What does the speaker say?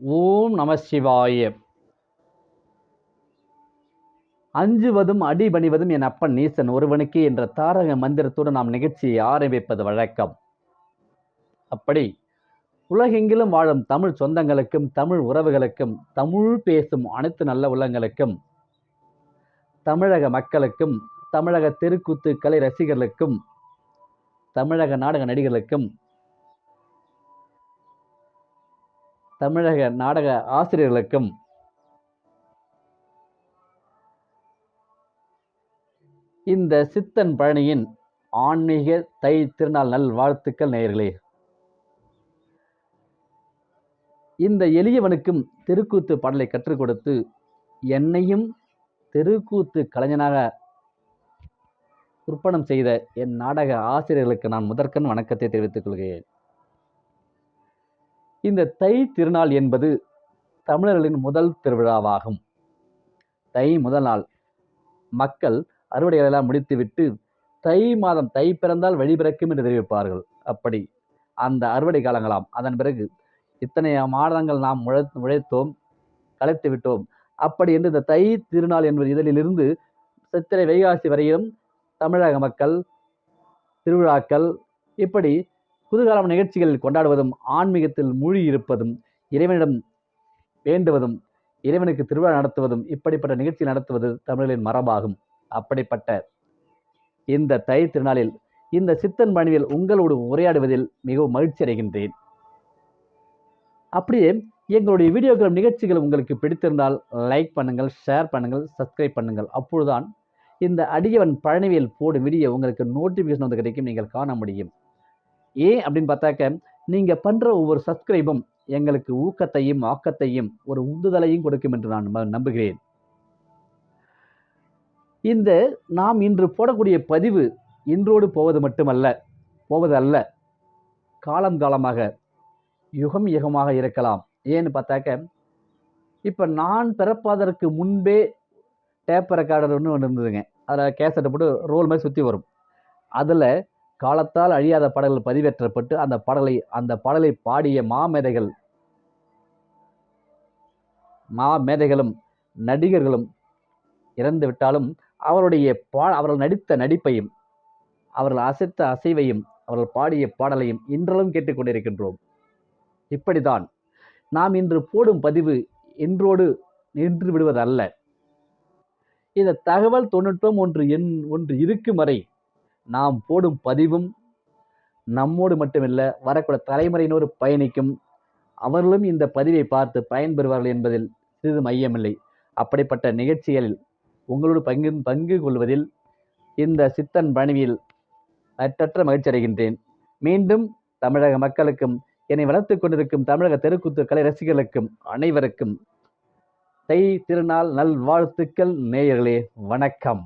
ஓம் நம சிவாய. அஞ்சுவதும் அடிபணிவதும் என் அப்பன் நீசன் ஒருவனுக்கு என்ற தாரக மந்திரத்தோடு நாம் நிகழ்ச்சியை ஆரம்பிப்பது வழக்கம். அப்படி உலகெங்கிலும் வாழும் தமிழ் சொந்தங்களுக்கும் தமிழ் உறவுகளுக்கும் தமிழ் பேசும் அனைத்து நல்ல உள்ளங்களுக்கும் தமிழக மக்களுக்கும் தமிழக தெருக்கூத்து கலை ரசிகர்களுக்கும் தமிழக நாடக நடிகர்களுக்கும் தமிழக நாடக ஆசிரியர்களுக்கும் இந்த சித்தன் பழனியின் ஆன்மீக தை திருநாள் நல் வாழ்த்துக்கள் நேயர்களே. இந்த எளியவனுக்கும் தெருக்கூத்து பாடலை கற்றுக் கொடுத்து என்னையும் தெருக்கூத்து கலைஞனாக உற்பணம் செய்த என் நாடக ஆசிரியர்களுக்கு நான் முதற்கண் வணக்கத்தை தெரிவித்துக் கொள்கிறேன். இந்த தை திருநாள் என்பது தமிழர்களின் முதல் திருவிழாவாகும். தை முதல் நாள். மக்கள் அறுவடைகளெல்லாம் முடித்துவிட்டு தை மாதம் தை பிறந்தால் வழி பிறக்கும் என்று தெரிவிப்பார்கள். அப்படி அந்த அறுவடை காலங்களாம். அதன் பிறகு இத்தனை மாதங்கள் நாம் முழ உழைத்தோம் கலைத்து விட்டோம். அப்படி என்று இந்த தை திருநாள் என்பது இதழிலிருந்து சித்திரை வைகாசி வரையிலும் தமிழக மக்கள் திருவிழாக்கள் இப்படி குதூகலம் நிகழ்ச்சிகள் கொண்டாடுவதும் ஆன்மீகத்தில் மூழ்கி இருப்பதும் இறைவனிடம் வேண்டுவதும் இறைவனுக்கு திருவிழா நடத்துவதும் இப்படிப்பட்ட நிகழ்ச்சி நடத்துவது தமிழரின் மரபாகும். அப்படிப்பட்ட இந்த தை திருநாளில் இந்த சித்தன் பணிவில் உங்களோடு உரையாடுவதில் மிகவும் மகிழ்ச்சி அடைகின்றேன். அப்படியே எங்களுடைய வீடியோக்களும் நிகழ்ச்சிகள் உங்களுக்கு பிடித்திருந்தால் லைக் பண்ணுங்கள் ஷேர் பண்ணுங்கள் சப்ஸ்கிரைப் பண்ணுங்கள். அப்பொழுதுதான் இந்த அடியவன் பழனிவியல் போடும் வீடியோ உங்களுக்கு நோட்டிஃபிகேஷன் வந்து கிடைக்கும் நீங்கள் காண முடியும். ஏன் அப்படின்னு பார்த்தாக்க நீங்கள் பண்ணுற ஒவ்வொரு சப்ஸ்கிரைபும் எங்களுக்கு ஊக்கத்தையும் ஆக்கத்தையும் ஒரு உந்துதலையும் கொடுக்கும் என்று நான் நம்ப- நம்புகிறேன். இந்த நாம் இன்று போடக்கூடிய பதிவு இன்றோடு போவது மட்டுமல்ல போவது அல்ல காலம் காலமாக யுகம் யுகமாக இருக்கலாம். ஏன்னு பார்த்தாக்க இப்போ நான் பிறப்பதற்கு முன்பே டேப் ரெக்கார்டர் ஒன்று ஒன்று இருந்ததுங்க. அதில் கேசட்டை போட்டு ரோல் மாதிரி சுற்றி வரும். அதில் காலத்தால் அழியாத பாடல்கள் பதிவேற்றப்பட்டு அந்த பாடலை அந்த பாடலை பாடிய மாமேதைகள் மாமேதைகளும் நடிகர்களும் இறந்து விட்டாலும் அவருடைய பா அவர்கள் நடித்த நடிப்பையும் அவர்கள் அசைத்த அசைவையும் அவர்கள் பாடிய பாடலையும் இன்றளவும் கேட்டுக்கொண்டிருக்கின்றோம். இப்படிதான் நாம் இன்று போடும் பதிவு இன்றோடு நின்று விடுவதல்ல. இந்த தகவல் தொழில்நுட்பம் ஒன்று என் ஒன்று இருக்கும் வரை நாம் போடும் பதிவும் நம்மோடு மட்டுமில்லை வரக்கூடிய தலைமுறையினோடு பயணிக்கும் அவர்களும் இந்த பதிவை பார்த்து பயன்பெறுவார்கள் என்பதில் சிறிது மையமில்லை. அப்படிப்பட்ட நிகழ்ச்சிகளில் உங்களோடு பங்கு பங்கு கொள்வதில் இந்த சித்தன் பணியில் அற்றற்ற மகிழ்ச்சி அடைகின்றேன். மீண்டும் தமிழக மக்களுக்கும் என்னை வளர்த்து கொண்டிருக்கும் தமிழக தெருக்கூத்து கலை ரசிகர்களுக்கும் அனைவருக்கும் தை திருநாள் நல்வாழ்த்துக்கள் நேயர்களே வணக்கம்.